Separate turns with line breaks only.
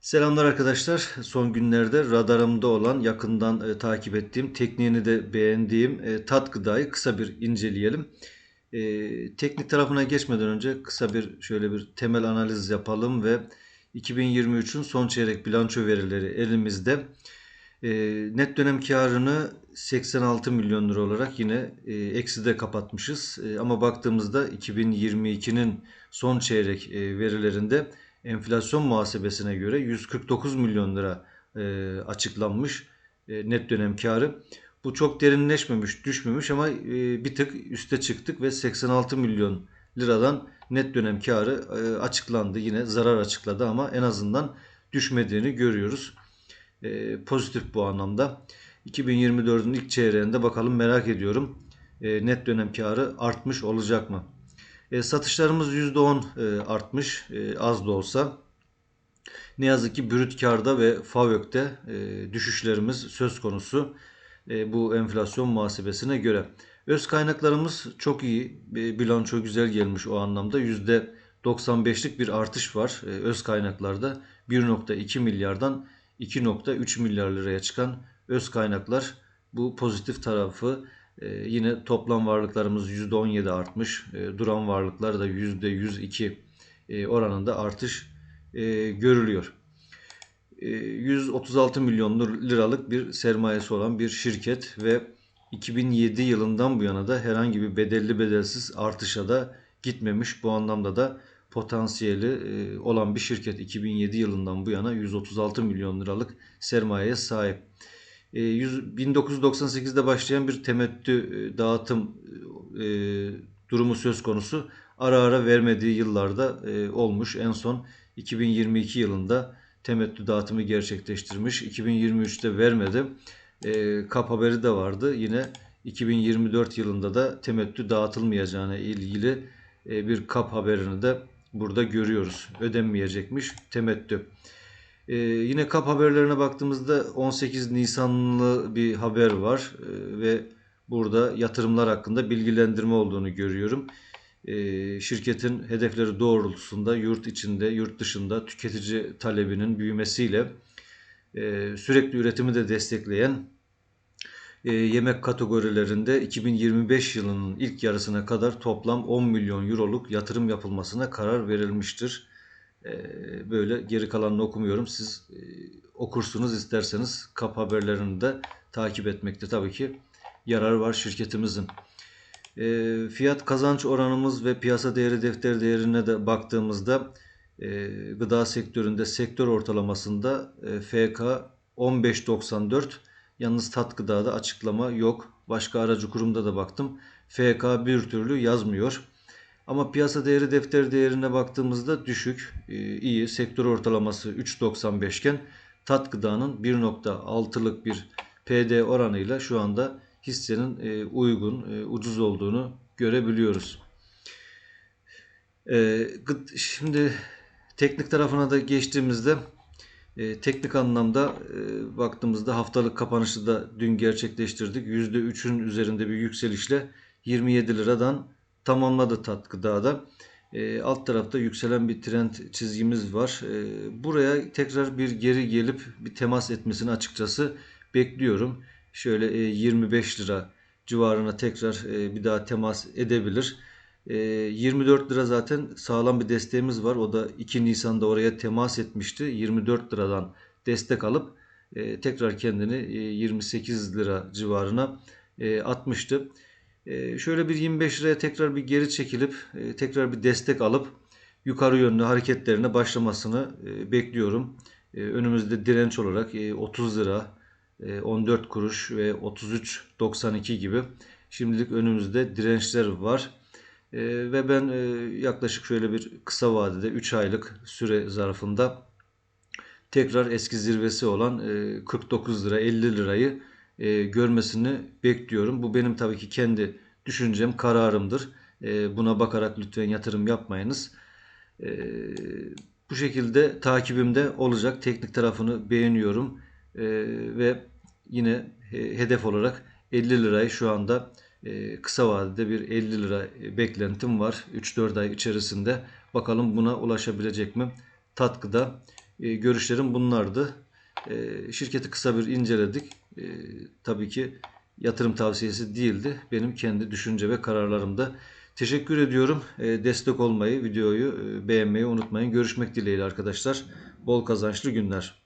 Selamlar arkadaşlar. Son günlerde radarımda olan, yakından e, takip ettiğim, tekniğini de beğendiğim e, tat gıdayı kısa bir inceleyelim. E, teknik tarafına geçmeden önce kısa bir şöyle bir temel analiz yapalım ve 2023'ün son çeyrek bilanço verileri elimizde. E, net dönem karını 86 milyon lira olarak yine e, ekside kapatmışız. E, ama baktığımızda 2022'nin son çeyrek e, verilerinde enflasyon muhasebesine göre 149 milyon lira e, açıklanmış e, net dönem karı. Bu çok derinleşmemiş, düşmemiş ama e, bir tık üste çıktık ve 86 milyon liradan net dönem karı e, açıklandı. Yine zarar açıkladı ama en azından düşmediğini görüyoruz. E, pozitif bu anlamda. 2024'ün ilk çeyreğinde bakalım merak ediyorum. E, net dönem karı artmış olacak mı? E, satışlarımız %10 e, artmış e, az da olsa. Ne yazık ki brüt karda ve FAVÖK'te e, düşüşlerimiz söz konusu e, bu enflasyon muhasebesine göre. Öz kaynaklarımız çok iyi. E, bilanço güzel gelmiş o anlamda. %95'lik bir artış var e, öz kaynaklarda. 1.2 milyardan 2.3 milyar liraya çıkan öz kaynaklar bu pozitif tarafı yine toplam varlıklarımız %17 artmış. Ee, duran varlıklar da %102 e, oranında artış e, görülüyor. E, 136 milyon liralık bir sermayesi olan bir şirket ve 2007 yılından bu yana da herhangi bir bedelli bedelsiz artışa da gitmemiş. Bu anlamda da potansiyeli e, olan bir şirket 2007 yılından bu yana 136 milyon liralık sermayeye sahip. 1998'de e, başlayan bir temettü e, dağıtım e, durumu söz konusu. Ara ara vermediği yıllarda olmuş. En son 2022 yılında temettü dağıtımı gerçekleştirmiş. 2023'te vermedi. Kap haberi de vardı. Yine 2024 yılında da temettü dağıtılmayacağına ilgili bir kap haberini de burada görüyoruz. Ödenmeyecekmiş temettü. Ee, yine kap haberlerine baktığımızda 18 Nisanlı bir haber var ee, ve burada yatırımlar hakkında bilgilendirme olduğunu görüyorum. Ee, şirketin hedefleri doğrultusunda yurt içinde, yurt dışında tüketici talebinin büyümesiyle e, sürekli üretimi de destekleyen e, yemek kategorilerinde 2025 yılının ilk yarısına kadar toplam 10 milyon euroluk yatırım yapılmasına karar verilmiştir. Böyle geri kalanını okumuyorum. Siz okursunuz isterseniz kap haberlerini de takip etmekte tabii ki yarar var şirketimizin. Fiyat kazanç oranımız ve piyasa değeri defter değerine de baktığımızda gıda sektöründe sektör ortalamasında FK 15.94 yalnız tat gıdada açıklama yok. Başka aracı kurumda da baktım. FK bir türlü yazmıyor. Ama piyasa değeri defter değerine baktığımızda düşük, e, iyi. Sektör ortalaması 3.95 iken tat gıdanın 1.6'lık bir PD oranıyla şu anda hissenin e, uygun, e, ucuz olduğunu görebiliyoruz. Şimdi teknik tarafına da geçtiğimizde teknik anlamda baktığımızda haftalık kapanışı da dün gerçekleştirdik. %3'ün üzerinde bir yükselişle 27 liradan tamamladı tat gıdada. E, alt tarafta yükselen bir trend çizgimiz var. E, buraya tekrar bir geri gelip bir temas etmesini açıkçası bekliyorum. Şöyle e, 25 lira civarına tekrar e, bir daha temas edebilir. E, 24 lira zaten sağlam bir desteğimiz var. O da 2 Nisan'da oraya temas etmişti. 24 liradan destek alıp e, tekrar kendini e, 28 lira civarına e, atmıştı. Ee, şöyle bir 25 liraya tekrar bir geri çekilip e, tekrar bir destek alıp yukarı yönlü hareketlerine başlamasını e, bekliyorum. E, önümüzde direnç olarak 30 lira, 14 kuruş ve 33.92 gibi şimdilik önümüzde dirençler var. Ve ben yaklaşık şöyle bir kısa vadede 3 aylık süre zarfında tekrar eski zirvesi olan 49 lira 50 lirayı e, görmesini bekliyorum. Bu benim tabii ki kendi düşüncem, kararımdır. E, buna bakarak lütfen yatırım yapmayınız. E, bu şekilde takibimde olacak. Teknik tarafını beğeniyorum. E, ve yine hedef olarak 50 lirayı şu anda e, kısa vadede bir 50 lira beklentim var. 3-4 ay içerisinde. Bakalım buna ulaşabilecek mi? Tatkıda E, görüşlerim bunlardı. E, şirketi kısa bir inceledik. E, tabii ki yatırım tavsiyesi değildi. Benim kendi düşünce ve kararlarımda. Teşekkür ediyorum. E, destek olmayı, videoyu e, beğenmeyi unutmayın. Görüşmek dileğiyle arkadaşlar. Bol kazançlı günler.